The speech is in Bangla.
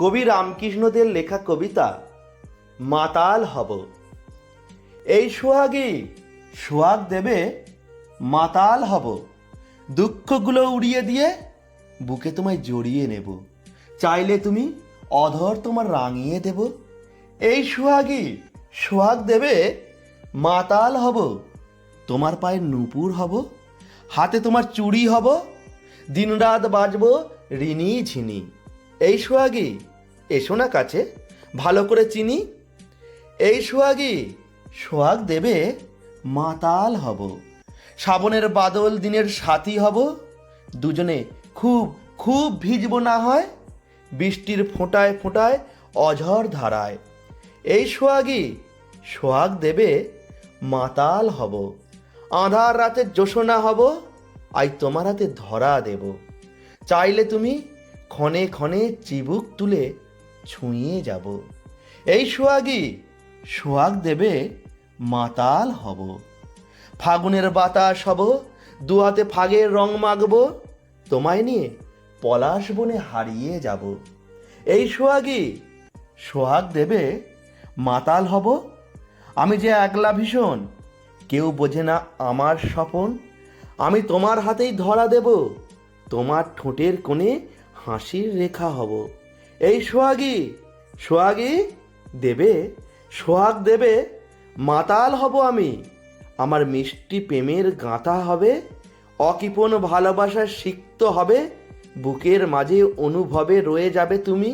কবি রামকৃষ্ণদের লেখা কবিতা, মাতাল হব। এই সোহাগী সোহাগ দেবে, মাতাল হব। দুঃখগুলো উড়িয়ে দিয়ে বুকে তোমায় জড়িয়ে নেব। চাইলে তুমি অধর তোমার রাঙিয়ে দেব। এই সোহাগী সোহাগ দেবে, মাতাল হব। তোমার পায়ে নুপুর হব, হাতে তোমার চুড়ি হব, দিনরাত বাজবো ঋণী ঝিনি। এই সোহাগী এসো না কাছে, ভালো করে চিনি। এই সোহাগী, সোহাগ দেবে মাতাল হব। শ্রাবণের বাদল দিনের সাথী হব। দুজনে খুব খুব ভিজব না হয়। বৃষ্টির ফোঁটায় ফোঁটায় অঝর ধারায়। এই সোহাগী, সোহাগ দেবে মাতাল হব। আধার রাতে জোসনা হব, আই তোমার হাতে ধরা দেব। চাইলে তুমি ক্ষণে ক্ষণে চিবুক তুলে ছুঁয়ে যাব। এই সোহাগী, সোহাগ দেবে মাতাল হব। ফাগুনের বাতাস হব, দু হাতে ফাগের রং মাখব, তোমায় নিয়ে পলাশ বনে হারিয়ে যাব। এই সোহাগী, সোহাগ দেবে মাতাল হব। আমি যে একলা ভীষণ, কেউ বোঝে না আমার স্বপন। আমি তোমার হাতেই ধরা দেব, তোমার ঠোঁটের কোণে হাসির রেখা হব। এই সোহাগী সোহাগী দেবে, সোহাগ দেবে, মাতাল হব আমি। আমার মিষ্টি প্রেমের গাঁথা হবে, অকিপন ভালোবাসা সিক্ত হবে, বুকের মাঝে অনুভবে রয়ে যাবে তুমি।